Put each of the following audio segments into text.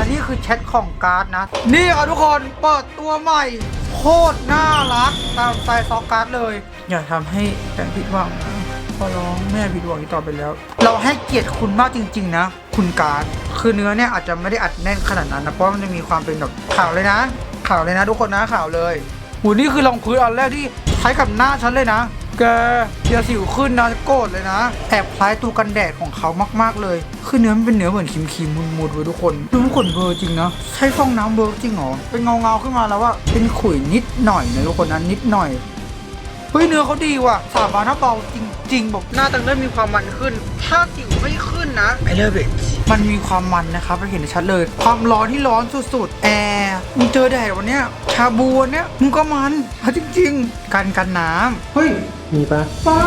และนี่คือแชทของการ์ดนะ นี่ค่ะทุกคนเปิดตัวใหม่ โคตรน่ารัก ตามสไตล์ซอกการ์ดเลย อย่าทำให้แฟนผิดหวังนะขอร้องแม่ผิดหวังอีกต่อไปแล้ว เราให้เกียรติคุณมากจริง ๆ นะ คุณการ์ดคือเนื้อเนี่ยอาจจะไม่ได้อัดแน่นขนาดนั้นนะเพราะมันจะมีความเป็นแบบข่าวเลยนะข่าวเลยนะ ทุกคนนะข่าวเลยหูนี่คือรองพื้นอันแรกที่ใช้กับหน้าฉันเลยนะ แกอย่าสิวขึ้นนะโกรธเลยนะ แอบคล้ายตัวกันแดดของเขามากๆเลย คือเนื้อมันเป็นเนื้อเหมือนครีมครีมๆมุนๆเว้ยทุกคนดูขนเบอร์จริงนะใช้ฟองน้ำเบอร์จริงเหรอเป็นเงาเงาๆขึ้นมาแล้วว่าเป็นขุยนิดหน่อยนะทุกคนนะนิดหน่อยเฮ้ยเนื้อเขาดีว่ะสาบานถ้าเบาจริงๆบอกหน้าตังเริ่มมีความมันขึ้น ถ้าสิวไม่ขึ้นนะไอเลิฟอิมันมีความมันนะครับเราเห็นได้ชัดเลย ความร้อนที่ร้อนสุดๆ แอร์มึงเจอแดดวันเนี้ยชาบูวันเนี้ยมึงก็มันเอาจริง ๆกันกันน้ำเฮ้ย มีปะป้า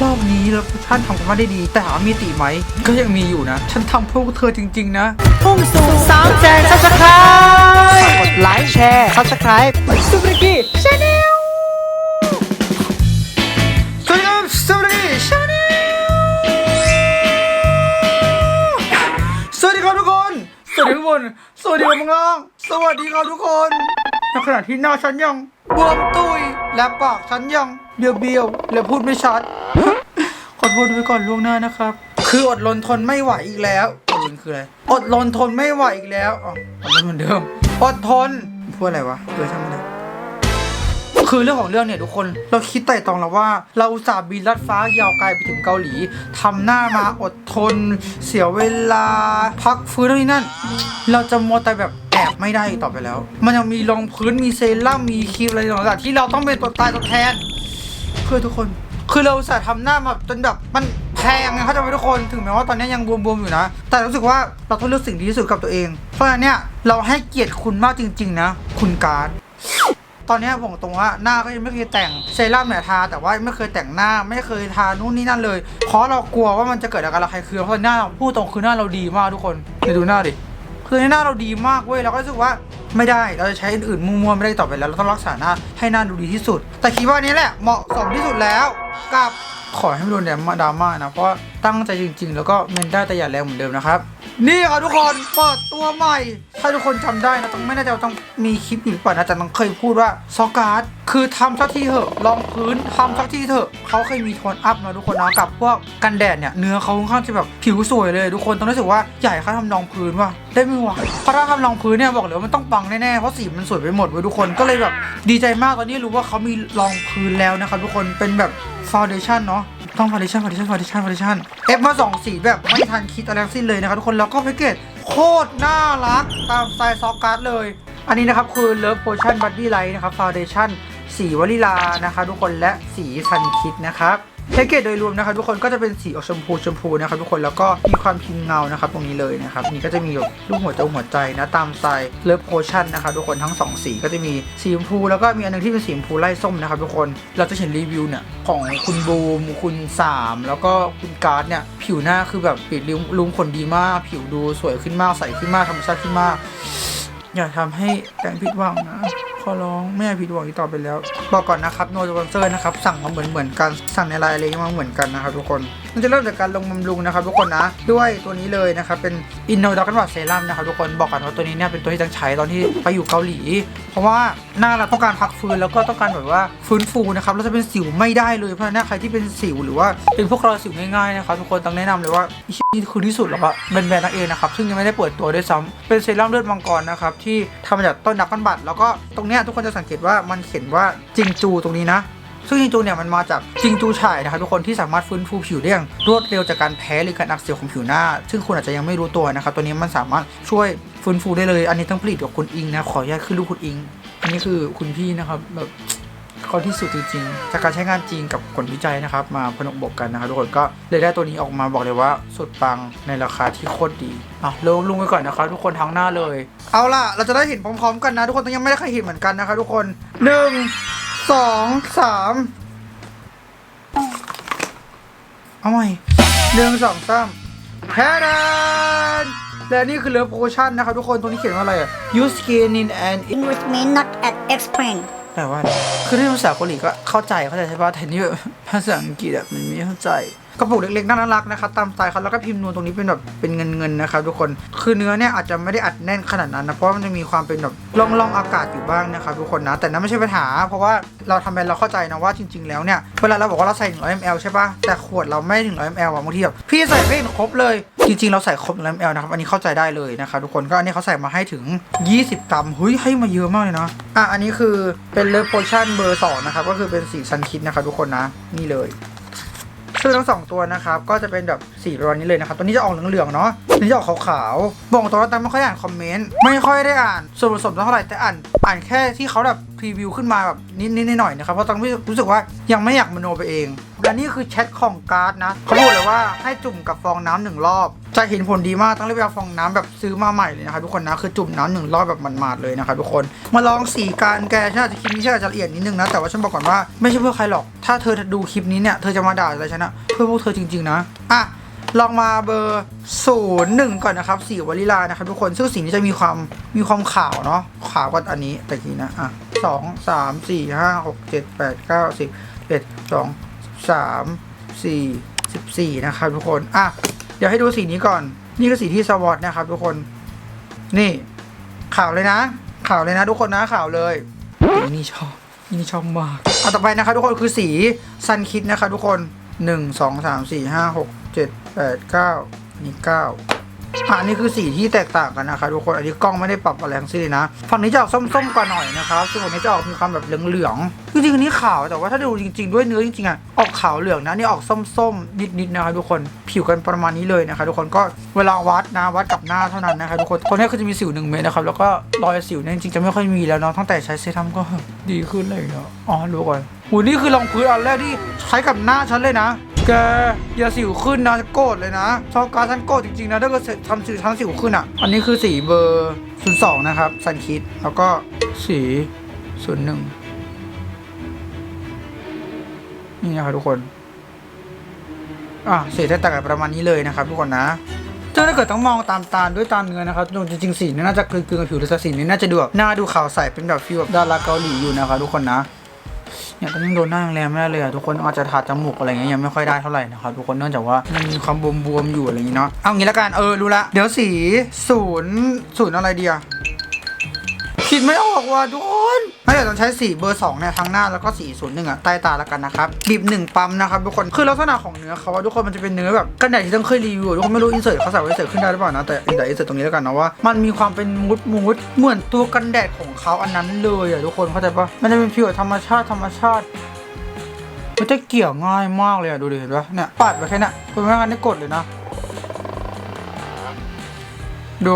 รอบนี้แล้วท่านทำกันมาได้ดี แต่ถามว่ามีติไหม ก็ยังมีอยู่นะ ฉันทำเพื่อพวกเธอจริง ๆ นะ พุ่งสู่สามแสนซับสไครต์กดไลค์แชร์ซับสไครต์ซุปเปอร์กี้ชาแนลสวัสดีครับสวัสดีชาแนลสวัสดีครับทุกคน สวัสดีทุกคน สวัสดีครับมึงล่างสวัสดีครับทุกคนในขณะที่หน้าฉันยังบวมตุยและปากฉันยัง เบี้ยวเบี้ยวและพูดไม่ชัด ขอโทษด้วยก่อนล่วงหน้านะครับ คืออดรนทนไม่ไหวอีกแล้วอดรนคืออะไร อดรนทนไม่ไหวอีกแล้วอ๋ออดรนเหมือนเดิม อดทน พูดอะไรวะเออช่างมันเถอะคือเรื่องของเรื่องเนี่ยทุกคนเราคิดไต่ตองแล้วว่า เราสาบินลัดฟ้ายาวไกลไปถึงเกาหลีทำหน้ามาอดทน เสียเวลา พักฟื้นนี่นั่น เราจะมัวแต่แบบแอบไม่ได้ต่อไปแล้ว มันยังมีรองพื้นมีเซรั่มมีครีมอะไรต่างๆที่เราต้องเป็นตัวตายตัวแทน เพื่อทุกคน คือเราส่าทำหน้ามาจนแบบมันแพงไงเขาใจะไปทุกคนถึงแม้ว่าตอนนี้ยังบวมๆอยู่นะ แต่รู้สึกว่าเราต้องเลือกสิ่งดีที่สุดกับตัวเอง เพราะฉะนั้นเนี่ยเราให้เกียรติคุณมากจริง ๆ นะ คุณการตอนนี้ยบอกตรงว่าหน้าก็ยังไม่เคยแต่งเซรั่มเนี่ยทา แต่ว่าไม่เคยแต่งหน้าไม่เคยทานู่นนี่นั่นเลย เพราะเรากลัวว่ามันจะเกิดอาการระคายเคืองเพราะหน้าพูดตรงคือหน้าเราดีมากทุกคนไปดูหน้าดิ คือหน้าเราดีมากเว้ยเราก็รู้สึกว่าไม่ได้เราจะใช้อื่นๆมั่วๆไม่ได้ต่อไปแล้วเราต้องรักษาหน้าให้หน้าดูดีที่สุด แต่คิดว่านี้แหละเหมาะสมที่สุดแล้วกับขอให้ไม่โดนแดมดราม่านะเพราะตั้งใจจริง ๆ แล้วก็เมนได้แต่อย่าแรงเหมือนเดิมนะครับ นี่ค่ะทุกคนเปิดตัวใหม่ ถ้าทุกคนจำได้นะต้องไม่แน่ใจว่าต้องมีคลิปอยู่หรือเปล่านะแต่ต้องเคยพูดว่าซอการ์ดคือทำสักทีเถอะลองพื้นทำสักทีเถอะเขาเคยมีโทนอัพนะทุกคนนะกับพวกกันแดดเนี่ยเนื้อเขาค่อนข้างจะแบบผิวสวยเลยทุกคนต้องรู้สึกว่าให้เขาทำรองพื้นว่ะได้ไหมวะเพราะถ้าทำรองพื้นเนี่ยบอกเลยว่ามันต้องปังแน่ๆเพราะสีมันสวยไปหมดเว้ยทุกคนก็เลยแบบดีใจมากตอนนี้รู้ว่าเขามีรองพื้นแล้วนะครับทุกคนเป็นแบบฟาวเดชั่นเนาะ ต้องฟา u ดชั่นฟา u ดชั่นฟา u ดชั่นฟา u ดชั่นเอฟมาสองสีแบบไม่ทันคิดอะไรทั้งสิ้นเลยนะครับทุกคนแล้วก็แพ็กเกจโคตรน่ารักตามสไตล์ซอฟการ์ดเลย อันนี้นะครับคือเลิฟโพชั่นบัดดี้ไลท์นะครับฟา u ดชั่นสีวลิลานะคะทุกคนและสีทันคิดนะครับ แพ็กเกจโดยรวมนะครับทุกคนก็จะเป็นสีออกชมพูชมพูนะครับทุกคนแล้วก็มีความพิมพ์เงานะครับตรงนี้เลยนะครับนี่ก็จะมีแบบรูปหัวใจหัวใจนะตามสไตล์เลิฟโพชั่นนะครับทุกคนทั้งสองสีก็จะมีสีชมพูแล้วก็มีอันหนึงที่เป็นสีชมพูไล่ส้มนะครับทุกคนเราจะเห็นรีวิวเนี่ยของคุณบูมคุณสามแล้วก็คุณการ์ดเนี่ยผิวหน้าคือแบบปิดลุมลุมขนดีมาก ผิวดูสวยขึ้นมากใสขึ้นมากธรรมชาติขึ้นมากอย่าทำให้แตงผิดหวังนะ ขอร้องแม่ผิดหวังอีกต่อไปแล้ว บอกก่อนนะครับโนสปอนเซอร์นะครับ สั่งมาเหมือนเหมือนกันสั่งในไลน์อะไรมาเหมือนกันนะครับทุกคนมันจะเริ่มจากการลงบำรุงนะครับทุกคนนะด้วยตัวนี้เลยนะครับเป็นอินโนดักันวัตเซรั่มนะครับทุกคนบอกก่อนว่าตัวนี้เนี่ยเป็นตัวที่ต้องใช้ตอนที่ไปอยู่เกาหลี เพราะว่าหน้าเราต้องการพักฟื้นแล้วก็ต้องการแบบว่าฟื้นฟูนะครับเราจะเป็นสิวไม่ได้เลยเพราะฉะนั้นใครที่เป็นสิวหรือว่าเป็นพวกรอยสิวง่ายๆนะครับทุกคนต้องแนะนำเลยว่า นี่คือที่สุดแล้วอะแบรนด์นั่นเองนะครับซึ่งยังไม่ได้เปิดตัวด้วยซ้ำเป็นเซรั่มเลือดมังกรนะครับที่ทำมาจากต้นดักกันบัตแล้วก็ตรงเนี้ยทุกคนจะสังเกตว่ามันเขียนว่าจิงจูตรงนี้นะซึ่งจิงจูเนี่ยมันมาจากจิงจูฉ่ายนะครับทุกคนที่สามารถฟื้นฟูผิวได้อย่างรวดเร็วจากการแพ้หรือการอักเสบของผิวหน้า ซึ่งคุณอาจจะยังไม่รู้ตัวนะครับตัวนี้มันสามารถช่วยฟื้นฟูได้เลย อันนี้ต้องผลิตกับคุณอิงนะขออนุญาตขึ้นรูปคุณอิง อันนี้คือคุณพี่นะครับแบบ เขาที่สุดจริงๆจากการใช้งานจริงกับผลวิจัยนะครับ มาผนวกบวกกันนะครับทุกคนก็เลยได้ตัวนี้ออกมาบอกเลยว่าสุดปังในราคาที่โคตรดีอะลงลุงไปก่อนนะครับทุกคนทั้งหน้าเลย เอาล่ะ เราจะได้เห็นพร้อมๆกันนะทุกคนต้องยังไม่ได้ใครเห็นเหมือนกันนะครับทุกคนหนึ่งสองสามเอาใหม่หนึ่งสองสามแพดนและนี่คือเลิฟโพชั่นนะครับทุกคน ตรงนี้เขียนว่าอะไรอะ use skin in and in with me not at explain แต่ว่าอะไรคือที่ภาษาเกาหลีก็เข้าใจเข้าใจใช่ป่ะแต่นี่แบบภาษาอังกฤษอะมันไม่เข้าใจ กระปุกเล็กๆน่ารักนะครับตามสไตล์เขาแล้วก็พิมพ์นูนตรงนี้เป็นแบบเป็นเงินๆนะครับทุกคนคือเนื้อเนี่ยอาจจะไม่ได้อัดแน่นขนาดนั้นนะเพราะมันจะมีความเป็นแบบร่องๆอากาศอยู่บ้างนะครับทุกคนนะแต่นั้นไม่ใช่ปัญหา เพราะว่าเราทำเป็นเราเข้าใจนะว่าจริง ๆแล้วเนี่ยเวลาเราบอกว่าเราใส่100 ml ใช่ปะแต่ขวดเราไม่ถึง100 ml อะบางทีแบบพี่ใส่ไม่ครบเลย จริง ๆ เราใส่ครบ100 ml นะครับอันนี้เข้าใจได้เลยนะครับทุกคนก็อันนี้เขาใส่มาให้ถึง 20 กรัมเฮ้ยให้มาเยอะมากเลยนะอะอันนี้คือเป็นเล v โพชั่นเบอร์2นะครับก็คือเป็นสีซันคิดนะครับทุกคนนะนี่เลย ซึ่งทั้งสองตัวนะครับก็จะเป็นแบบสีประมาณนี้เลยนะครับตัวนี้จะออกเหลืองๆเนาะตัวนี้จะออกขาวๆบอกตัวว่าตั้งไม่ค่อยอ่านคอมเมนต์ไม่ค่อยได้อ่านส่วนผสมเท่าไหร่แต่อ่านอ่านแค่ที่เขาแบบพรีวิวขึ้นมาแบบนิดๆหน่อยๆนะครับเพราะตั้งรู้สึกว่ายังไม่อยากมโนไปเอง และนี่คือแชทของการ์ดนะเขาบอกเลยว่าให้จุ่มกับฟองน้ำหนึ่งรอบ จะเห็นผลดีมากต้องเรีบไปเอาฟองน้ำแบบซื้อมาใหม่เลยนะครับทุกคนนะคือจุ่มน้ำหนึ่งรอบแบบหมาดๆเลยนะครับทุกคน มาลองสีการแกฉันอาจจะคลิปนี้ฉันอาจจะละเอียดนิดนึงนะแต่ว่าฉันบอกก่อนว่าไม่ใช่เพื่อใครหรอก ถ้าเธอดูคลิปนี้เนี่ยเธอจะมาด่าอะไรฉันอะเพื่อพวกเธอจริง ๆ นะอะลองมาเบอร์ศูนย์หนึ่งก่อนนะครับสีวานิลานะครับทุกคนซึ่งสีนี้จะมีความมีความขาวเนาะขาวกว่าอันนี้ต่กี้นะอะสองสามสี่ห้าหกเจ็ดแปดเก้าสิบเอ็ดสอง สามสี่สิบสี่นะครับทุกคนอะเดี๋ยวให้ดูสีนี้ก่อน นี่คือสีที่สวอตนะครับทุกคน นี่ขาวเลยนะขาวเลยนะทุกคนนะขาวเลยนี่ชอบนี่ชอบมากเอาต่อไปนะครับ ทุกคนคือสีซันคิดนะครับทุกคนหนึ่งสองสามสี่ห้าหกเจ็ดแปดเก้านี่เก้า อ่านี่คือสีที่แตกต่างกันนะครับทุกคน อันนี้กล้องไม่ได้ปรับอะไรทั้งสิ้นนะ ฝั่งนี้จะออกส้มๆกว่าหน่อยนะครับส่วนนี้จะออกมีความแบบเหลืองๆ จริงๆอันนี้ขาว แต่ว่าถ้าดูจริง ๆด้วยเนื้อจริงๆอะ ออกขาวเหลืองนะนี่ออกส้มๆนิดๆนะครับทุกคน ผิวกันประมาณนี้เลยนะครับทุกคน ก็เวลาวัดนะวัดกับหน้าเท่านั้นนะครับทุกคน คนนี้คือจะมีสิวหนึ่งเม็ดนะครับ แล้วก็รอยสิวเนี่ยจริงๆจะไม่ค่อยมีแล้วเนาะ ตั้งแต่ใช้เซรั่มก็ดีขึ้นเลยเนาะ อ๋อรู้ก่อนหูนี่คือรองพื้นอันแรกที่ใช้กับหน้าฉันเลยนะ แกอย่าสิวขึ้นนะโกรธเลยนะชอบการฉันโกรธจริงๆนะถ้าเกิดทำสิวทั้งสิวขึ้นอะ อันนี้คือสีเบอร์ศูนย์สองนะครับซันคิดแล้วก็สีศูนย์หนึ่งนี่นะครับทุกคนอะสีแตกต่างกันประมาณนี้เลยนะครับทุกคนนะซึ่งถ้าเกิดต้องมองตามตาด้วยตาเนื้อนะครับจริงๆสีนี่น่าจะกลืนกับผิวแต่สีนี้น่าจะดูแบบหน้าดูขาวใสเป็นแบบฟีลแบบดาราเกาหลีอยู่นะครับทุกคนนะ เนี่ยตอนนี้โดนหน้าแรงๆไม่ได้เลยอะทุกคนอาจจะถาจมูกอะไรเงี้ยยังไม่ค่อยได้เท่าไหร่นะครับทุกคนเนื่องจากว่ามันมีความบวมๆอยู่อะไรอย่างงี้เนาะเอางี้ละกันเออรู้ละเดี๋ยวสีศูนย์ศูนย์อะไรเดียว ไม่ออกว่ะทุกคนถ้าเกิดต้องใช้สีเบอร์2เนี่ยทั้งหน้าแล้วก็สีศูนย์หนึ่งอะใต้ตาและกันนะครับบีบหนึ่งปั๊มนะครับทุกคนคือลักษณะของเนื้อเขาว่าทุกคนมันจะเป็นเนื้อแบบกันแดดที่ต้องเคยรีวิวทุกคนไม่รู้อินเสิร์ตเขาใส่ไว้เสิร์ตขึ้นได้หรือเปล่านะแต่อินเสิร์ตตรงนี้แล้วกันนะว่ามันมีความเป็นมูดมูดเหมือนตัวกันแดดของเขาอันนั้นเลยอะทุกคนเข้าใจปะมันจะเป็นผิวธรรมชาติธรรมชาติมันจะเกี่ยวง่ายมากเลยอะดูดิเห็นปะเนี่ยปัดไปแค่นี้คุณไม่ทันได้กดเลยนะ ดู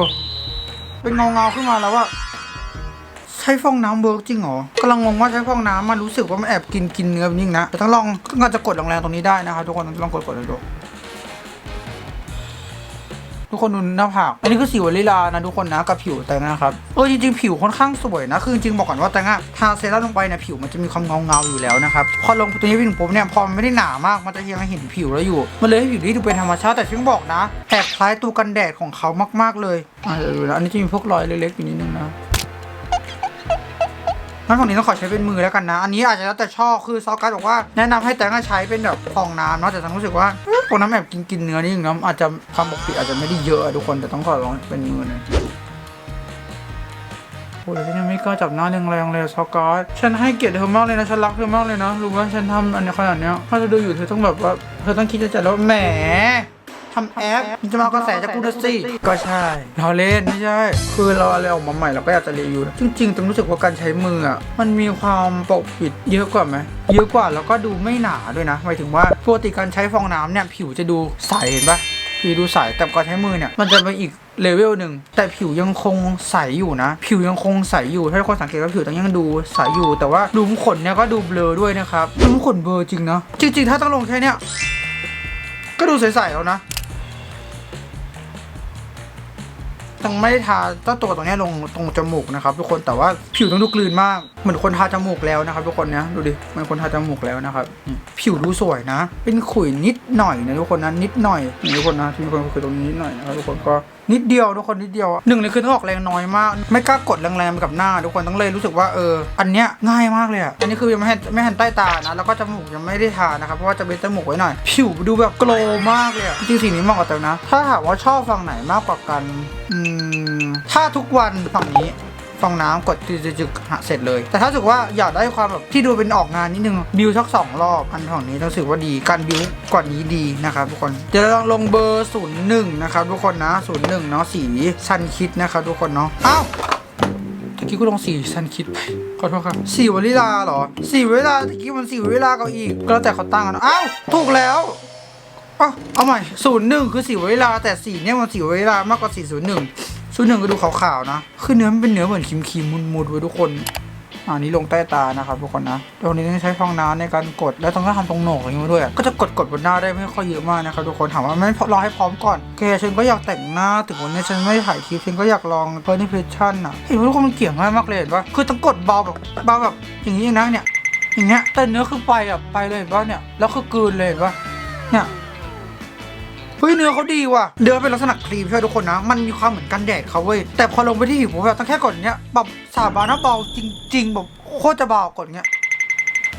เป็นเงาเงาขึ้นมาแล้วว่า ช้ฟองน้ำเวิร์กจริงเหรอกำลังงงว่าใช้ฟองน้ำมันรู้สึกว่ามันแอบกินกินเนื้อแบบนี้นะแต่ต้องลองก็จะกดแรงๆตรงนี้ได้นะครับทุกคนลองกดกดเลยดูทุกคนดูหน้าผาก อันนี้คือสีวลิลานะทุกคนนะกับผิวแตงนะครับ เออจริงๆ ผิวค่อนข้างสวยนะ คือจริงๆบอกก่อนว่าแตงอะทาเซรั่มลงไปเนี่ยผิวมันจะมีความเงาเงาๆอยู่แล้วนะครับ พอลงตัวนี้ผิวผมเนี่ยพอมันไม่ได้หนามากมันจะยังเห็นผิวแล้วอยู่ มันเลยให้ผิวที่ดูเป็นธรรมชาติแต่ที่บอกนะแอบคล้ายตัวกันแดดของเขามากๆเลยอะเดี๋ยวดูนะอันนี้จะมีพวกรอยเล็กๆอยู่นิดนึงนะ งั้นฝั่งนี้ต้องขอใช้เป็นมือแล้วกันนะ อันนี้อาจจะแล้วแต่ชอบคือซอการดบอกว่าแนะนำให้แตงใช้เป็นแบบฟองน้ำเนาะแต่ตังรู้สึกว่าฟองน้ำแบบกินกินๆเนื้อนี่เนะอาจจะความปกติอาจจะไม่ได้เยอะอะทุกคนแต่ต้องขอลองเป็นมือหน่อยโอ้ยฉันยังไม่กล้าจับหน้าแรงๆเลยซอการดฉันให้เกียรติเธอมากเลยนะฉันรักเธอมากเลยนะรู้ว่าฉันทำอันนี้ขนาดเนี้ยถ้าเธอดูอยู่เธอต้องแบบว่าเธอต้องคิดจะจัดแล้วาแหม ทำแอปมันจะมาเอากระแสจากกูนะสิก็ใช่เราเล่นไม่ใช่ คือเราอะไรออกมาใหม่เราก็อยากจะรีวิวนะจริงๆต้องรู้สึกว่าการใช้มืออะมันมีความปกปิดเยอะกว่าไหมเยอะกว่าแล้วก็ดูไม่หนาด้วยนะหมายถึงว่าปกติการใช้ฟองน้ำเนี่ยผิวจะดูใสเห็นปะผิวดูใสแต่การใช้มือเนี่ยมันจะเป็นอีกเลเวลหนึ่งแต่ผิวยังคงใสอยู่นะ ผิวยังคงใสอยู่ ถ้าทุกคนสังเกตว่าผิวต้องยังดูใสอยู่ แต่ว่ารูมขนเนี่ยก็ดูเบลอด้วยนะครับรูมขนเบลอจริงนะจริงๆ ถ้าต้องลงแค่เนี้ยก็ดูใสๆแล้วนะ ต้องไม่ได้ทาต้นตัวตรงนี้ลงตรงจมูกนะครับทุกคนแต่ว่าผิวต้องดูกลืนมากเหมือนคนทาจมูกแล้วนะครับทุกคนนะดูดิเหมือนคนทาจมูกแล้วนะครับ ผิวดูสวยนะ เป็นขุยนิดหน่อยนะทุกคนนะนิดหน่อยทุกคนนะที่มีคนคือตรงนี้นิดหน่อยนะครับทุกคนก็นิดเดียวทุกคนนิดเดียวหนึ่งเลยคือต้องออกแรงน้อยมาก ไม่กล้ากดแรงๆไปกับหน้า ทุกคนต้องเลยรู้สึกว่าเอออันเนี้ยง่ายมากเลยอะอันนี้คือยังไม่ให้ไม่หันใต้ตานะแล้วก็จมูกยังไม่ได้ทานะครับเพราะว่าจะเบนจมูกไว้หน่อย ผิวดูแบบโกลมากเลยจริงๆสีนี้เหมาะกับแต่นะ ถ้าถามว่าชอบฝั่งไหนมากกว่ากันอืมถ้าทุกวันฝั่งนี้ ฟองน้ำกดจึกๆเสร็จเลย แต่ถ้ารู้สึกว่าอยากได้ความแบบที่ดูเป็นออกงานนิดนึงบิวสักสองรอบอันของนี้รู้สึกว่าดีการบิวกว่านี้ดีนะครับทุกคนเดี๋ยวเราลองลงเบอร์ศูนย์หนึ่งนะครับทุกคนนะศูนย์หนึ่งเนาะสีซันคิดนะครับทุกคนเนาะอ้าวตะกี้กูลงสีซันคิดไปขอโทษครับสีวลิลาเหรอสีวลิลาตะกี้มันสีวลิลาก็อีก ก็แล้วแต่เขาตั้งกันเอ้าวถูกแล้วอะเอาใหม่ศูนย์หนึ่งคือสีเวลาแต่สีเนี่ยมันสีเวลามากกว่าสีศูนย์หนึ่ง ศูนหนึ่งก็ดูขาวๆนะ คือเนื้อมันเป็นเนื้อเหมือนครีมครีมๆมุนๆไว้ทุกคนอ่านี้ลงใต้ตานะครับทุกคนนะตรงนี้ต้องใช้ฟองน้ำในการกด แล้วต้องก็ทำตรงโหนกอย่างนี้ด้วย ก็จะกดกดบนหน้าได้ไม่ค่อยเยอะมากนะครับทุกคน ถามว่าไม่รอให้พร้อมก่อนแกฉันก็อยากแต่งหน้า ถึงวันนี้ฉันไม่ถ่ายคลิปฉันก็อยากลองเ e อร์นิเพชั่นอะเห็นว่าทุกคนมันเกี่ยงง่ายมากเลยเห็นปะคือต้องกดเบาแบบเบาแบบอย่างนี้เองนะเนี่ย อย่างเงี้ย แต่เนื้อคือไปอะไปเลยเห็นปะเนี่ย แล้วคือกลืนเลยเห็นปะเนี่ย เฮ้ยเนื้อเขาดีว่ะเนื้อเป็นลักษณะครีมใช่ไหมทุกคนนะ มันมีความเหมือนกันแดดเขาเว้ยแต่พอลงไปที่ผิวผมแบบตั้งแค่กดอย่างเนี้ยแบบสาบานะเบาจริงๆแบบโคตรจะเบากดอย่างเนี้ย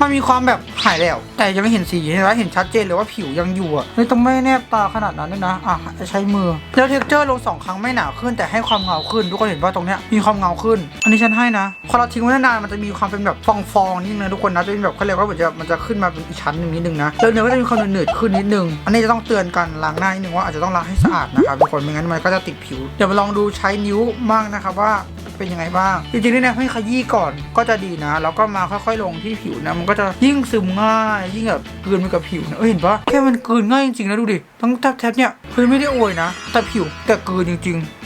มันมีความแบบหายแล้ว แต่ยังไม่เห็นสีเห็นไหมเห็นชัดเจนเลยว่าผิวยังอยู่อะเฮ้ยต้องไม่แนบตาขนาดนั้นด้วยนะอะใช้มือ แล้วเท็กเจอร์ลงสองครั้งไม่หนาขึ้นแต่ให้ความเงาขึ้น ทุกคนเห็นว่าตรงเนี้ยมีความเงาขึ้น อันนี้ฉันให้นะพอเราทิ้งไว้นานมันจะมีความเป็นแบบฟองๆนิดนึงทุกคนนะจะเป็นแบบเขาเรียกว่าเหมือนจะมันจะขึ้นมาเป็นอีกชั้นหนึ่งนิดนึงนะแล้วเนื้อก็จะมีความเหนืดขึ้นนิดนึง อันนี้จะต้องเตือนกันล้างหน้านิดนึงว่าอาจจะต้องล้างให้สะอาดนะครับทุกคนไม่งั้นมันก็จะติดผิว เดี๋ยวมาลองดูใช้นิ้วบ้างนะครับว่าเป็นยังไงบ้าง จริงๆนี่นะให้ขยี้ก่อนก็จะดีนะ แล้วก็มาค่อย ๆ ลงที่ผิวนะมันก็จะยิ่งซึมง่าย ยิ่งแบบกลืนไปกับผิวนะเออเห็นปะแค่มันกลืนง่ายจริงๆนะดูดิทั้งแทบเนี่ยเฮ้ยไม่ได้อวยนะ แต่ผิวแต่กลืนจริงๆ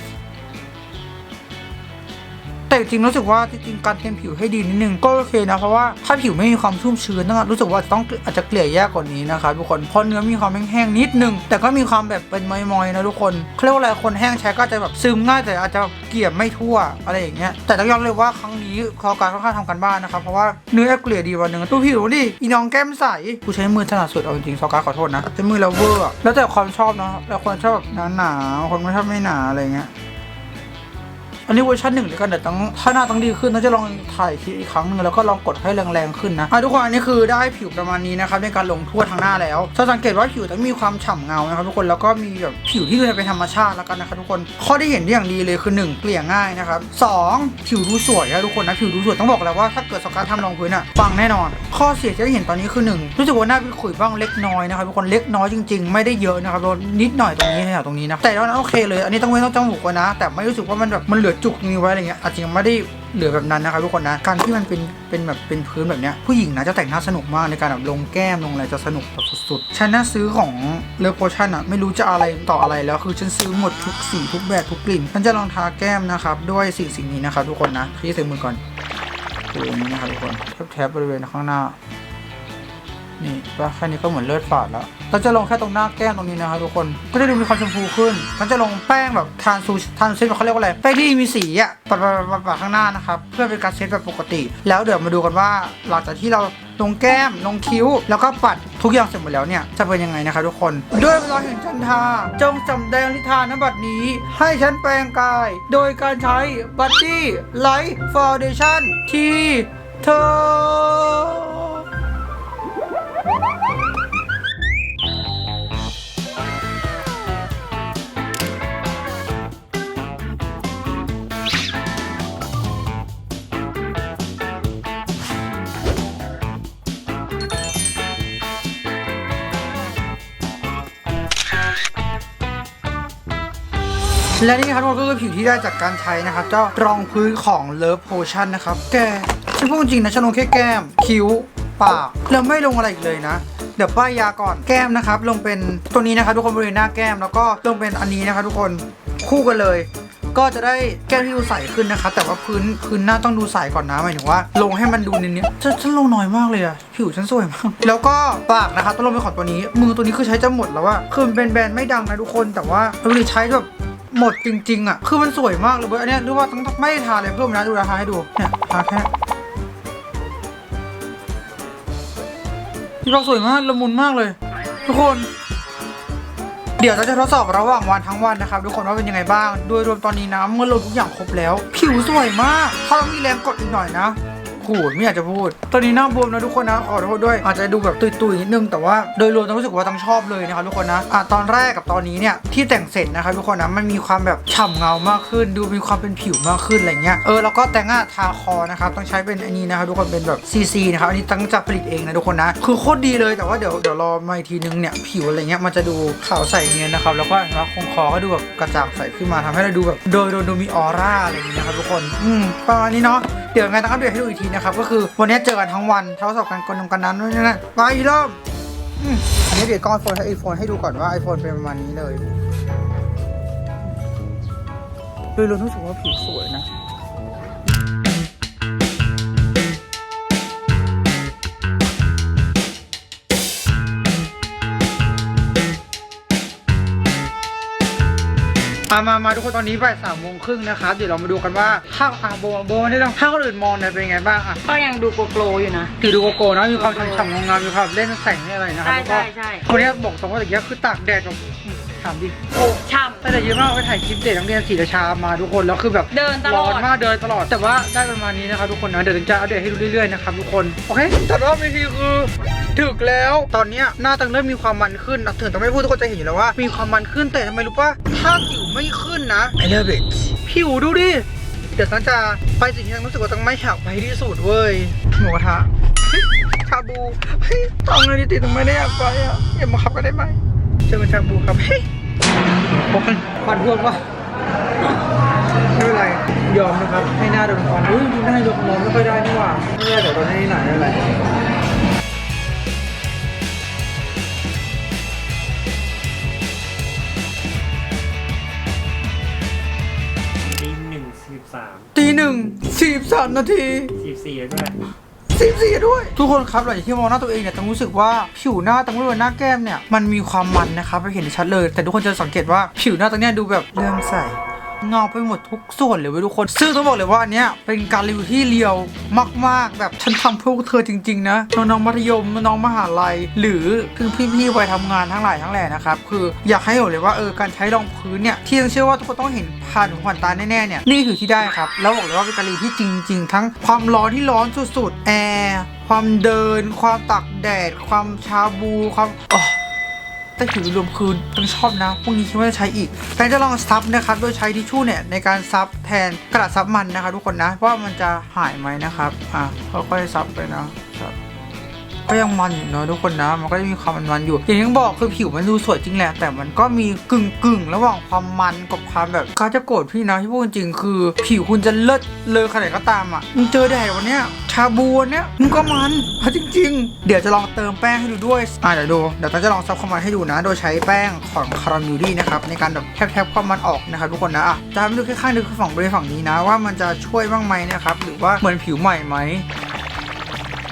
แต่จริงรู้สึกว่าจริงการเตรียมผิวให้ดีนิดนึงก็โอเคนะเพราะว่าถ้าผิวไม่มีความชุ่มชื้นต้องรู้สึกว่าต้องอาจจะเกลี่ยแยกกว่านี้นะครับทุกคนเพราะเนื้อมีความแห้งๆนิดนึง แต่ก็มีความแบบเป็นมอยๆนะทุกคนเขาเรียกว่าอะไรคนแห้งใช้ก็จะแบบซึมง่ายแต่อาจจะเกลี่ยไม่ทั่วอะไรอย่างเงี้ยแต่ต้องยอมเลยว่าครั้งนี้คอการค่อนข้างทำกันบ้านนะครับเพราะว่าเนื้อเกลี่ยดีกว่าเนื้อตัวผิวดิอีน้องแก้มใสกูใช้มือถนัดสุดเอาจริงๆซอการขอโทษนะใช้มือแล้วเวอร์แล้วแต่ความชอบเนาะแล้วคนชอบหนาๆคนไม่ชอบไม่หนาอะไรเงี้ย นนี้เวอร์ชันหนึ่งเดี๋ยกันเดี๋ยวต้องถ้าหน้าต้องดีขึ้นต้องจะลองถ่ายคลิปอีกครั้งหนึงแล้วก็ลองกดให้แรงๆขึ้นนะอะทุกคนอันนี้คือได้ผิวประมาณนี้นะครับในการลงทั่วทั้งหน้าแล้วจะสังเกตว่าผิวต้องมีความฉ่ำเงานะครับทุกคนแล้วก็มีแบบผิวที่ดูเป็นธรรมชาติแล้วกันนะครับทุกคนข้อที่เห็นที่อย่างดีเลยคือหนึ่งเกลี่ยง่ายนะครับสองผิวดูสวยนะทุกคนนะผิวดูสวยต้องบอกแล้วว่าถ้าเกิดสการทำรองพื้นอะปังแน่นอน ข้อเสียที่เห็นตอนนี้คือหนึ่งรู้สึกว่าหน้าเป็นขุยบ้างเล็กน้อยนะครับทุกคนเล็กน้อยจริง ๆ ไม่ได้เยอะนะครับนิดหน่อยตรงนี้แถวตรงนี้นะแต่ตอนนั้นโอเคเลย อันนี้ต้องเว้นต้องจมูกไว้นะ แต่ไม่รู้สึกว่ามันแบบมันเหลือจุกตรงนี้ไว้อะไรเงี้ยอาจจะยังไม่ได้เหลือแบบนั้นนะครับทุกคนนะการที่มันเป็นเป็นแบบเป็นพื้นแบบเนี้ยผู้หญิงนะจะแต่งหน้าสนุกมากในการแบบลงแก้มลงอะไรจะสนุกแบบสุดๆฉันน่าซื้อของเลอโพชั่นอะไม่รู้จะอะไรต่ออะไรแล้วคือฉันซื้อหมดทุกสีทุกแบบทุกกลิ่นฉันจะลองทาแก้มนะครับด้วยสิ่งสิ่งนี้นะครับทุกคนนะที่ใส่มือก่อนคืออันนี้นะครับทุกคนแทบๆบริเวณข้างหน้า นี่ปะแค่นี้ก็เหมือนเลือดฝาดแล้ว เราจะลงแค่ตรงหน้าแก้มตรงนี้นะครับทุกคน ก็จะดูมีความชมพูขึ้นฉันจะลงแป้งแบบทานซูทานซตเขาเรียกว่าอะไร แป้งที่มีสีอะปัดปัดปัดปัดข้างหน้านะครับ เพื่อเป็นการเซตแบบปกติ แล้วเดี๋ยวมาดูกันว่าหลังจากที่เราลงแก้ม ลงคิ้ว แล้วก็ปัดทุกอย่างเสร็จหมดแล้วเนี่ย จะเป็นยังไงนะครับทุกคน ด้วยเวลาแห่งจันทา จงจำแดงนิทานนบัดนี้ ให้ฉันแปลงกาย โดยการใช้บัตตี้ไลท์ฟาวเดชั่นที่เธอ และนี่นะครับก็คือผิวที่ได้จากการใช้นะครับเจ้ารองพื้นของ Love Potion นะครับ แกฉันพูดจริงนะฉันลงแค่แก้ม คิ้ว ปาก แล้วไม่ลงอะไรอีกเลยนะ เดี๋ยวป้ายยาก่อนแก้มนะครับ ลงเป็นตัวนี้นะครับทุกคนบริเวณหน้าแก้มแล้วก็ลงเป็นอันนี้นะครับทุกคนคู่กันเลย ก็จะได้แก้มที่ดูใสขึ้นนะครับแต่ว่าพื้นพื้นหน้าต้องดูใสก่อนนะหมายถึงว่า ลงให้มันดูเนี้ยๆฉันฉันลงน้อยมากเลยอะผิวฉันสวยมาก แล้วก็ปากนะครับต้องลงเป็นของตัวนี้ มือตัวนี้คือใช้จะหมดแล้วว่าคือมันเป็นแบรนด์ไม่ดังนะทุกคน แต่ว่าเราใช้แบบหมดจริง ๆ อะ คือมันสวยมากเลยเว้ยอันเนี้ยหรือว่าต้องไม่ทาอะไรเพิ่มนะ ดูราคาให้ดู เนี่ย ทาแค่ พี่ปามสวยมากละมุนมากเลย ทุกคน เดี๋ยวเราจะทดสอบระหว่างวันทั้งวันนะครับทุกคนว่าเป็นยังไงบ้าง โดยรวมตอนนี้นะเมื่อลงทุกอย่างครบแล้ว ผิวสวยมาก ถ้าเรามีแรงกดอีกหน่อยนะ โหไม่อยากจะพูดตอนนี้หน้าบวมนะทุกคนนะขอโทษด้วย อาจจะดูแบบตุยๆนิดนึงแต่ว่าโดยรวมต้องรู้สึกว่าต้องชอบเลยนะครับทุกคนนะอะตอนแรกกับตอนนี้เนี่ยที่แต่งเสร็จนะครับทุกคนนะมันมีความแบบฉ่ำเงามากขึ้น ดูมีความเป็นผิวมากขึ้นอะไรเงี้ยเออแล้วก็แต่งหน้าทาคอนะครับต้องใช้เป็นอันนี้นะครับทุกคนเป็นแบบ CC นะครับอันนี้ตั้งใจผลิตเองนะทุกคนนะ คือโคตรดีเลยแต่ว่าเดี๋ยวเดี๋ยวรอมาอีกทีนึงเนี่ยผิวอะไรเงี้ยมันจะดูขาวใสเนียนนะครับแล้วก็เห็นว่าคงคอก็ดูแบบกระจ่างใสขึ้นมาทำให้เราดูแบบโดยโดยดูมีออร่าอะไรอย่างนี้นะครับทุกคนอืมประมาณนี้เนาะ เดี๋ยวยังไงต้องอัปเดตให้ดูอีกทีนะครับ ก็คือวันนี้เจอกันทั้งวันเทดสอบกันกลนกันนั้นนู่นนนั่นไปอีกรอืมอันนี้เดี๋ยวกล้องไอโฟนให้ไอโฟนให้ดูก่อนว่าไอโฟนเป็นประมาณนี้เลยโดยรวมรู้สึกว่าผิวสวยนะ มามามาทุกคนตอนนี้บ่ายสามโมงครึ่งนะครับเดี๋ยวเรามาดูกันว่าถ้าอะโบโบไม่ได้ลองถ้าคนอื่นมองเนี่ยเป็นไงบ้างอะก็ยังดูโกโกลอยู่นะถือดูโกโก้นะมีความฉ่ำๆงามๆมีความเล่นแสงนี่อะไรนะครัใช่แล้วก็ใช่ใช่คนเนี้ยบอกตรงว่าตะกี้คือตากแดดแบบถามดิ โอ้ช่ตั้ง แต่เยอะมากไปถ่ายคลิปเด็กนักเรียนศรีราชามาทุกคนแล้วคือแบบเดินตลอด ร้อนมากเดินตลอดแต่ว่าได้ประมาณนี้นะครับทุกคนนะเดี๋ยวจะอัปเดตให้ดูเรื่อยๆนะครับทุกคนโอเคแต่รอบนี้คือถึกแล้วตอนเนี้ยหน้าตังเริ่มมีความมันขึ้นนะถึงต้องไม่พูดทุกคนจะเห็นอยู่แล้วว่า มีความมันขึ้นแต่ทำไมรู้ป่ะถ้าผิวไม่ขึ้นนะ I love it ผิวดูดิเดี๋ยวตังจะไปสิ่งที่ตังรู้สึกว่าตังไม่อยากไปที่สุดเว้ยหมูกระทะเฮ้ยชาบูเฮ้ยทำเลยดิติตังไม่ได้อยากไปอะอย่ามาขับกันได้ไหมเจอกันชาบูครับเฮ้ย โอเคควันท่วมวะไม่เป็นไรยอมนะครับให้หน้าโดนควันอุ้ยหน้าโดนความร้อนไม่ค่อยได้นี่หว่าไม่เป็นไรเดี๋ยวตอนนี้ไหนไม่เป็นไรตีหนึ่งสิบสามตีหนึ่งสี่สามนาทีสิบสี่ด้วย สิบสี่ด้วย ทุกคนครับหลังจากที่มองหน้าตัวเองเนี่ยต้องรู้สึกว่าผิวหน้าตั้งรู้วณหน้าแก้มเนี่ยมันมีความมันนะครับไปเห็นชัดเลย แต่ทุกคนจะสังเกตว่าผิวหน้าตรงเนี้ยดูแบบเรื่อมใส เงาไปหมดทุกส่วนเลยเว้ยทุกคน ซึ่งต้องบอกเลยว่าอันเนี้ยเป็นการรีวิวที่เรียวมาก ๆ แบบฉันทำเพื่อเธอจริง ๆ นะ น้องๆมัธยมน้องมหาลัย หรือคือพี่ๆวัยทำงานทั้งหลายทั้งแหล่นะครับ คืออยากให้เห็นเลยว่าเออการใช้รองพื้นเนี่ยที่ยังเชื่อว่าทุกคนต้องเห็นผ่านหูผ่านตาแน่ๆเนี่ยนี่คือที่ได้ครับแล้วบอกเลยว่าเป็นการรีวิวที่จริง ๆ ทั้งความร้อนที่ร้อนสุดๆแอร์ความเดิน ความตักแดด ความชาบูความอ๋อ แต่ผิวรวมคือต้องชอบนะพรุ่งนี้คิดว่าจะใช้อีกแต่จะลองซับนะครับโดยใช้ทิชชู่เนี่ยในการซับแทนกระดาษซับมันนะคะทุกคนนะว่ามันจะหายไหมนะครับอะค่อยๆซับไปนะครับ ก็ยังมันอยู่เนอะทุกคนนะ มันก็จะมีความมันๆอยู่ อย่างที่บอกคือผิวมันดูสวยจริงแหละ แต่มันก็มีกึ่งกึ่งระหว่างความมันกับความแบบเขาจะโกรธพี่นะที่พูดจริงๆคือ ผิวคุณจะเลิศเลยขนาดก็ตามอะมึงเจอแดดวันเนี้ยชาบูวันเนี้ยมึงก็มันเอาจริง ๆ เดี๋ยวจะลองเติมแป้งให้ดูด้วยอะเดี๋ยวดูเดี๋ยวต้องจะลองซับความมันให้ดูนะ โดยใช้แป้งของคารามิลลี่นะครับในการแบบแทบๆความมันออกนะครับทุกคนนะอะจะให้ดูแค่ข้างเดียวคือฝั่งบริเวณฝั่งนี้นะ ว่ามันจะช่วยบ้างไหมนะครับหรือว่าเหมือนผิวใหม่ไหม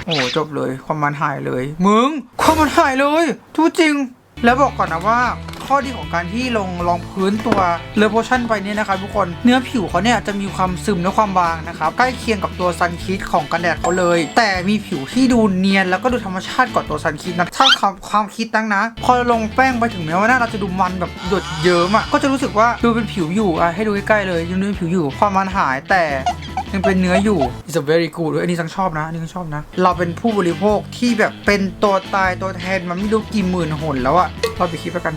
โอ้โหจบเลยความมันหายเลย มึงความมันหายเลยทูจริง แล้วบอกก่อนนะว่าข้อดีของการที่ลงรองพื้นตัวเลโพชั่นไปเนี่ยนะครับทุกคนเนื้อผิวเขาเนี่ยจะมีความซึมและความบางนะครับใกล้เคียงกับตัวซันคิดของกันแดดเขาเลย แต่มีผิวที่ดูเนียนแล้วก็ดูธรรมชาติกว่าตัวซันคิดนะถ้าความความคิดตั้งนะ พอลงแป้งไปถึงแม้ว่าหน้าเราจะดูมันแบบหยดเยิ้มอะก็จะรู้สึกว่าดูเป็นผิวอยู่อะให้ดูใกล้ๆเลยยังดูเป็นผิวอยู่ความมันหายแต่ ยังเป็นเนื้ออยู่ is a very good ด้วยอันนี้ฉันชอบนะอันนี้ฉันชอบนะ เราเป็นผู้บริโภคที่แบบเป็นตัวตายตัวแทนมันไม่รู้กี่หมื่นหนแล้วอะเราไปคลิปแล้วกัน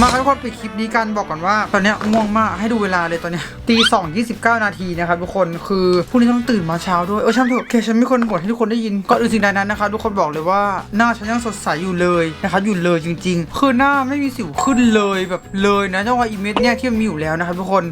มาครับทุกคนปิดคลิปนี้กันบอกก่อนว่า ตอนเนี้ยง่วงมากให้ดูเวลาเลยตอนเนี้ยตีสองยี่สิบเก้านาทีนะครับทุกคนคือพรุ่งนี้ต้องตื่นมาเช้าด้วย เออช่างเถอะเคฉันไม่ควรกดให้ทุกคนได้ยินก่อนอื่นสิ่งใดนั้นนะครับทุกคนบอกเลยว่าหน้าฉันยังสดใสอยู่เลยนะครับอยู่เลยจริง ๆ คือหน้าไม่มีสิวขึ้นเลยแบบเลยนะจังหวะอีเมจเนี่ยที่มันมีอยู่แล้วนะครับทุกคน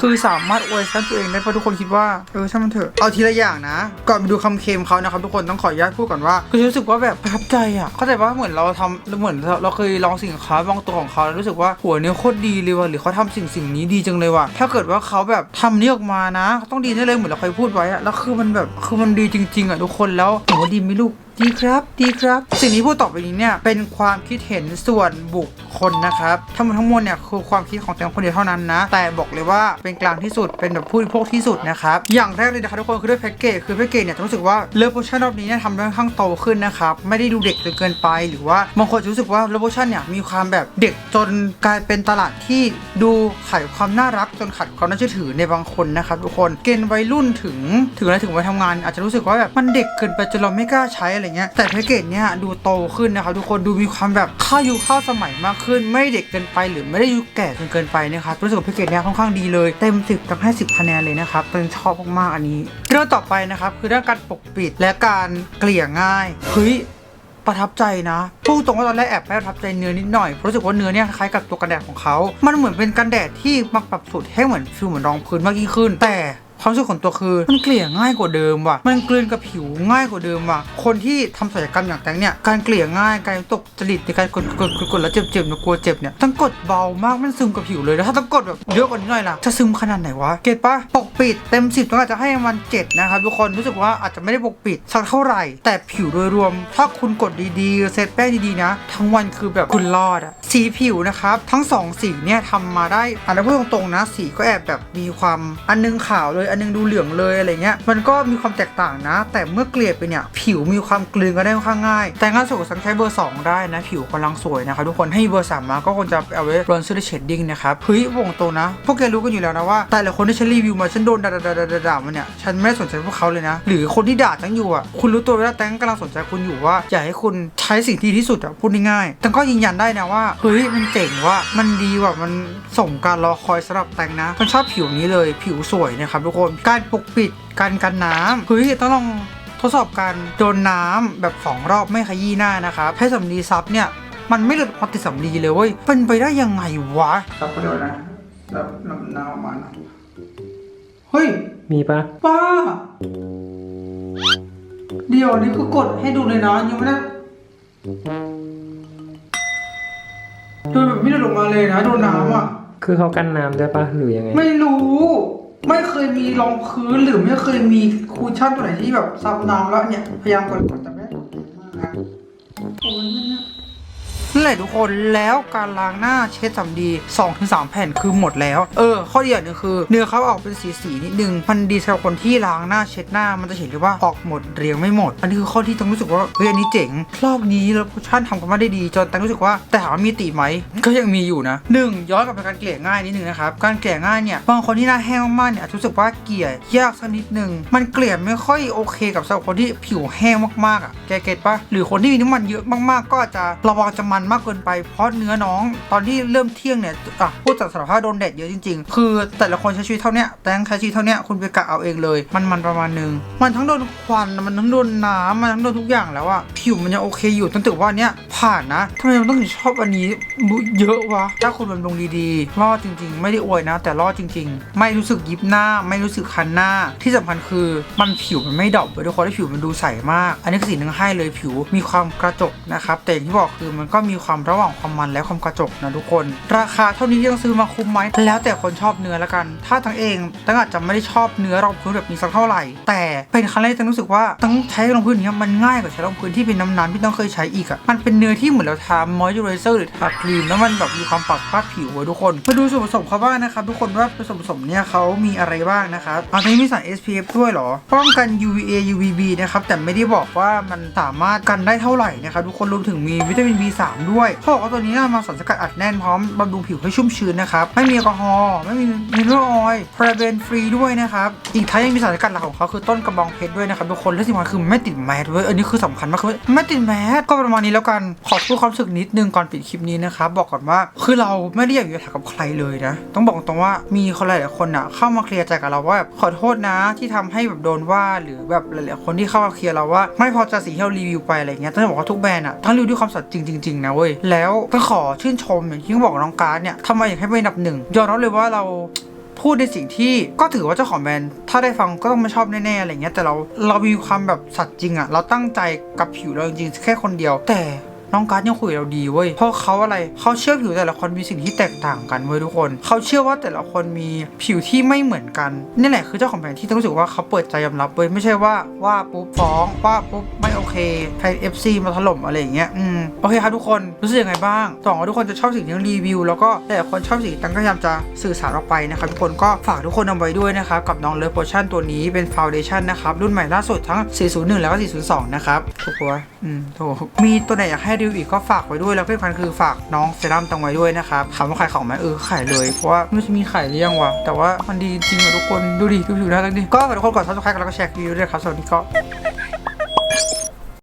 คือสามารถอวยชั้นตัวเองได้เพราะทุกคนคิดว่าเออช่างมันเถอะเอาทีละอย่างนะ ก่อนไปดูคำเคมเขานะครับทุกคนต้องขออนุญาตพูดก่อนว่าคือรู้สึกว่าแบบประทับใจอะเข้าใจว่าเหมือนเราทำเหมือนเราเคยลองสินค้าบางตัวของเขาแล้วรู้สึกว่าหัวเนี้ยโคตรดีเลยว่ะหรือเขาทำสิ่งสิ่งนี้ดีจังเลยว่ะถ้าเกิดว่าเขาแบบทำนี่ออกมานะต้องดีแน่เลยเหมือนเราเคยพูดไว้อะแล้วคือมันแบบคือมันดีจริง ๆอะทุกคนแล้วหนูว่าดีไหมลูกดีครับ ดีครับ สิ่งที่พูดต่อไปนี้เนี่ย เป็นความคิดเห็นส่วนบุคคลนะครับ ทั้งหมดทั้งมวลเนี่ยคือความคิดของแต่ละคนเดียวเท่านั้นนะ แต่บอกเลยว่าเป็นกลางที่สุด เป็นแบบผู้บริโภคที่สุดนะครับ อย่างแรกเลยนะครับทุกคนคือด้วยแพ็กเกจ คือแพ็กเกจเนี่ยจะรู้สึกว่าเลิฟโพชั่นรอบนี้เนี่ยทำได้ค่อนข้างโตขึ้นนะครับ ไม่ได้ดูเด็กจนเกินไป หรือว่าบางคนจะรู้สึกว่าเลิฟโพชั่นเนี่ยมีความแบบเด็กจนกลายเป็นตลาดที่ดูขาดความน่ารักจนขาดความน่าเชื่อถือในบางคนนะครับทุกคน เกณฑ์วัยรุ่นถึงถึงอะไรถึงวัยทำงาน อาจจะรู้สึกว่าแบบมันเด็กเกินไปจนเราไม่กล้าใช้อะไรเงี้ยแต่แพ็กเกจเนี่ยดูโตขึ้นนะครับทุกคนดูมีความแบบเข้ายุคเข้าสมัยมากขึ้น ไม่เด็กเกินไปหรือไม่ได้ยุแก่จนเกินไปนะครับรู้สึกว่าแพ็กเกจเนี่ยค่อนข้างดีเลยเต็ม 10ตั้งให้10คะแนนเลยนะครับเป็นชอบมากๆอันนี้ เรื่องต่อไปนะครับคือเรื่องการปกปิดและการเกลี่ยง่ายเฮ้ยประทับใจนะพูดตรงว่าตอนแรกแอบไม่ประทับใจเนื้อนิดหน่อยเพราะรู้สึกว่าเนื้อเนี่ยคล้ายกับตัวกันแดดของเขา มันเหมือนเป็นกันแดดที่มาปรับสูตรให้เหมือนฟิลเหมือนรองพื้นมากยิ่งขึ้น แต่ ความรู้สึกของตัวคือมันเกลี่ยง่ายกว่าเดิมว่ะ มันกลืนกับผิวง่ายกว่าเดิมว่ะ คนที่ทำศัลยกรรมอย่างแตงเนี่ย การเกลี่ยง่าย การตกจริตในการกดกดกดกดแล้วเจ็บเจ็บๆนะกลัวเจ็บเนี่ยต้องกดเบามากมันซึมกับผิวเลยแล้วถ้าต้องกดแบบเยอะกว่านี้หน่อยล่ะจะซึมขนาดไหนวะเก็ตปะปกปิดเต็มสิบต้องอาจจะให้มันเจ็ดนะครับทุกคนรู้สึกว่าอาจจะไม่ได้ปกปิดสักเท่าไหร่ แต่ผิวโดยรวม ถ้าคุณกดดีๆเซตแป้งดีๆนะ ทั้งวันคือแบบคุณรอดอะสีผิวนะครับทั้งสองสีเนี่ยทำมาได้อันนี้พูดตรงๆนะ สีก็แอบแบบมีความอันนึงขาวเลยอันนึงดูเหลืองเลยอะไรเงี้ยมันก็มีความแตกต่างนะ แต่เมื่อเกลี่ยไปเนี่ยผิวมีความกลืนกันได้ค่อนข้างง่าย แต่งานสวยสังใช้เบอร์ 2 ได้นะ ผิวกำลังสวยนะครับทุกคนให้เบอร์ 3 มาก็ควรจะเอาไว้บรอนเซอร์เชดดิ้งนะครับเฮ้ยวงตนะ พวกแกรู้กันอยู่แล้วนะว่าแต่ละคนที่ฉันรีวิวมาฉันโดนด่าด่าด่าด่าด่ามาเนี่ยฉันไม่ได้สนใจพวกเขาเลยนะ หรือคนที่ด่าตังอยู่อะคุณรู้ตัวว่าแตงกำลังสนใจคุณอยู่ว่าอยากให้คุณใช้สิ่งที่ดีที่สุดอะพูดง่ายๆแต่ก็ยืนยันได้นะว่าเฮ้ยมันเจ๋งว่ามันดีว่ะมันสมการรอคอยสำหรับแตงนะมันชอบผิวนี้เลยผิวสวยนะครับทุกคน การปกปิดการกันน้ำเฮ้ยต้องลองทดสอบการโดนน้ำแบบสองรอบไม่ขยี้หน้านะครับให้สำลีซับเนี่ยมันไม่หลุดพอติดสำลีเลยเว้ยเป็นไปได้ยังไงวะซับไปเลยนะแบบน้ำน้ำมันเฮ้ย มีปะป้า เดี๋ยวนี้คือกดให้ดูเลยนะยังไม่ได้โดยแบบไม่ได้ลงมาเลยนะโดนน้ำอะ คือเขากันน้ำได้ปะหรือยังไง ไม่รู้ ไม่เคยมีรองพื้นหรือไม่เคยมีคูชั่นตัวไหนที่แบบซับน้ำแล้วเนี่ยพยายามกดกดแต่ไม่ได้กดมากนะโอ้ยนั่น แหละทุกคนแล้วการล้างหน้าเช็ดสำลี2-3ถึงแผ่นคือหมดแล้ว เออ ข้อดีอย่างหนึงคือ เนื้อเขาออกเป็นสีสีนิดนึงมันดีสำหรับคนที่ล้างหน้าเช็ดหน้ามันจะเห็นเลยว่าออกหมดเรียงไม่หมด อันนี้คือข้อที่ต้องรู้สึกว่าเฮ้ยอันนี้เจ๋งรอบนี้แล้วชั่นทำกันมาได้ดี จนตั้งรู้สึกว่าแต่ถามว่ามีติไหมก็ยังมีอยู่นะหนึ่งย้อนกลับไปการเกลี่ยง่ายนิดนึงนะครับการเกลี่ยง่ายเนี่ยบางคนที่หน้าแห้งมากๆเนี่ยอาจจะรู้สึกว่าเกลี่ยยากสักนิดนึงมันเกลี่ยไม่ค่อยโอเคกับสำหรับคนที่ผิวแห้งมากๆอะแกเก็ตปะหรือคนที่มีน้ำมันเยอะมากๆ ก็อาจจะระวังจะมันมากเกินไปเพราะเนื้อน้อง ตอนที่เริ่มเที่ยงเนี่ยอะพูดจากสารภาพโดนแดดเยอะจริง ๆ คือแต่ละคนใช้ชีวิตเท่านี้แต่งใช้ชีวิตเท่านี้คุณไปกะเอาเองเลย มันมันประมาณนึงมันทั้งโดนควันมันทั้งโดนน้ำมันทั้งโดนทุกอย่างแล้วอะผิวมันยังโอเคอยู่จนถึงว่าอันเนี้ยผ่านนะทำไมมันต้องชอบอันนี้เยอะวะ ถ้าคุณบำรุงดีๆ รอดจริง ๆ ไม่ได้อวยนะ แต่รอดจริง ๆ ไม่รู้สึกยิบหน้า ไม่รู้สึกคันหน้า ที่สำคัญคือมันผิวมันไม่ดอกเลยทุกคนที่ผิวมันดูใสมาก อันนี้คือสิ่งหนึ่งให้เลยผิวมีความกระจกนะครับ แต่อย่างที่บอกคือมันก็มีความระหว่างความมันและความกระจกนะทุกคน ราคาเท่านี้ยังซื้อมาคุ้มไหมแล้วแต่คนชอบเนื้อละกัน ถ้าทั้งเองตั้งอาจจะไม่ได้ชอบเนื้อรองพื้นแบบนี้สักเท่าไหร่ แต่เป็นครั้งแรกที่ตั้งรู้สึกว่าตั้งใช้รองพื้นนี้มันง่ายกว่าใช้รองพื้นที่เป็นน้ำๆที่ต้องเคยใช้อีกอะมันเป็นเนื้อื้อที่เหมือนเราทามอยเจอไรเซอร์หรือทาครีมแล้วมันแบบมีความปรับผ้าผิวไว้ทุกคนมาดูส่วนผสมเขาบ้างนะครับทุกคนว่าส่วนผสมเนี่ยเขามีอะไรบ้างนะครับอันนี้มีสาร SPF ด้วยหรอ ป้องกัน UVA UVB นะครับแต่ไม่ได้บอกว่ามันสามารถกันได้เท่าไหร่นะครับทุกคนรวมถึงมีวิตามิน B3 ด้วยเขาบอกว่าตัวนี้มาสารสกัดอัดแน่นพร้อมบำรุงผิวให้ชุ่มชื้นนะครับไม่มีแอลกอฮอล์ไม่มีมินเนอร์ออยล์พาราเบนฟรีด้วยนะครับอีกทั้งยังมีสารสกัดหลักของเขาคือต้นกระบองเพชรด้วยนะครับทุกคนและที่สำคัญคือไม่ติดแมสเว้ยอันนี้คือสำคัญมากคือไม่ติดแมสก็ประมาณนี้แล้วกันขอพูดความรู้สึกนิดนึงก่อนปิดคลิปนี้นะครับบอกก่อนว่าคือเราไม่ได้อยากมีปัญหากับใครเลยนะ ต้องบอกตรงว่ามีคนหลายๆคนอะเข้ามาเคลียร์ใจกับเราว่าแบบขอโทษนะที่ทำให้แบบโดนว่าหรือแบบหลายๆคนที่เข้ามาเคลียร์เราว่าไม่พอใจสิ่งที่เรารีวิวไปอะไรเงี้ยต้องบอกว่าทุกแบรนด์อะทั้งรีวิวด้วยความสัตย์จริงจริงๆนะเว้ยแล้วต้องขอชื่นชมอย่างที่บอกน้องการดเนี่ยทำไมอยากให้เป็นอันดับหนึ่งยอมรับเลยว่าเราพูดในสิ่งที่ก็ถือว่าเจ้าของแบรนด์ถ้าได้ฟังก็ต้องมาชอบแน่ๆอะไรเงี้ยแต่เราเรามีความแบบสัตย์จริงอะเราตั้งใจกับผิวเราจริงๆแค่คนเดียว แต่ น้องการ์ดยังคุยกับเราดีเว้ยเพราะเขาอะไรเขาเชื่อผิวแต่ละคนมีสิ่งที่แตกต่างกันเว้ยทุกคน เขาเชื่อว่าแต่ละคนมีผิวที่ไม่เหมือนกันนี่แหละคือเจ้าของแบรนด์ที่ต้องรู้สึกว่าเขาเปิดใจยอมรับเว้ยไม่ใช่ว่าว่าปุ๊บฟ้องว่าปุ๊บไม่โอเคใคร FC มาถล่มอะไรอย่างเงี้ยอืมโอเคครับทุกคนรู้สึกยังไงบ้างต่องว่าทุกคนจะชอบสิ่งที่รีวิว แล้วก็แต่ละคนชอบสิ่งที่ตั้งก็พยายามจะสื่อสารออกไปนะครับทุกคนก็ฝากทุกคนเอาไว้ด้วยนะครับกับน้องเลิฟโพชั่นตัวนี้เป็นฟาวเดชั่นนะครับรุ่นใหม่ล่าสุดทั้ง 401 แล้วก็ 402 นะครับถูกปะอืมถูกมีตัวไหนอยากให้ดิวอีกก็ฝากไว้ด้วยแล้วก็ที่สำคันคือฝากน้องเซรั่มตังไว้ด้วยนะครับถามว่าขายของไหมเออขายเลยเพราะว่าไม่รู้จะมีขายหรือยังวะแต่ว่ามันดีจริงอะทุกคนดูดิดูผิวหน้าตั้งดิก็ทุกคนกดซับสไครต์กันแล้วก็แชร์วิวด้วยครับสวัสดีก็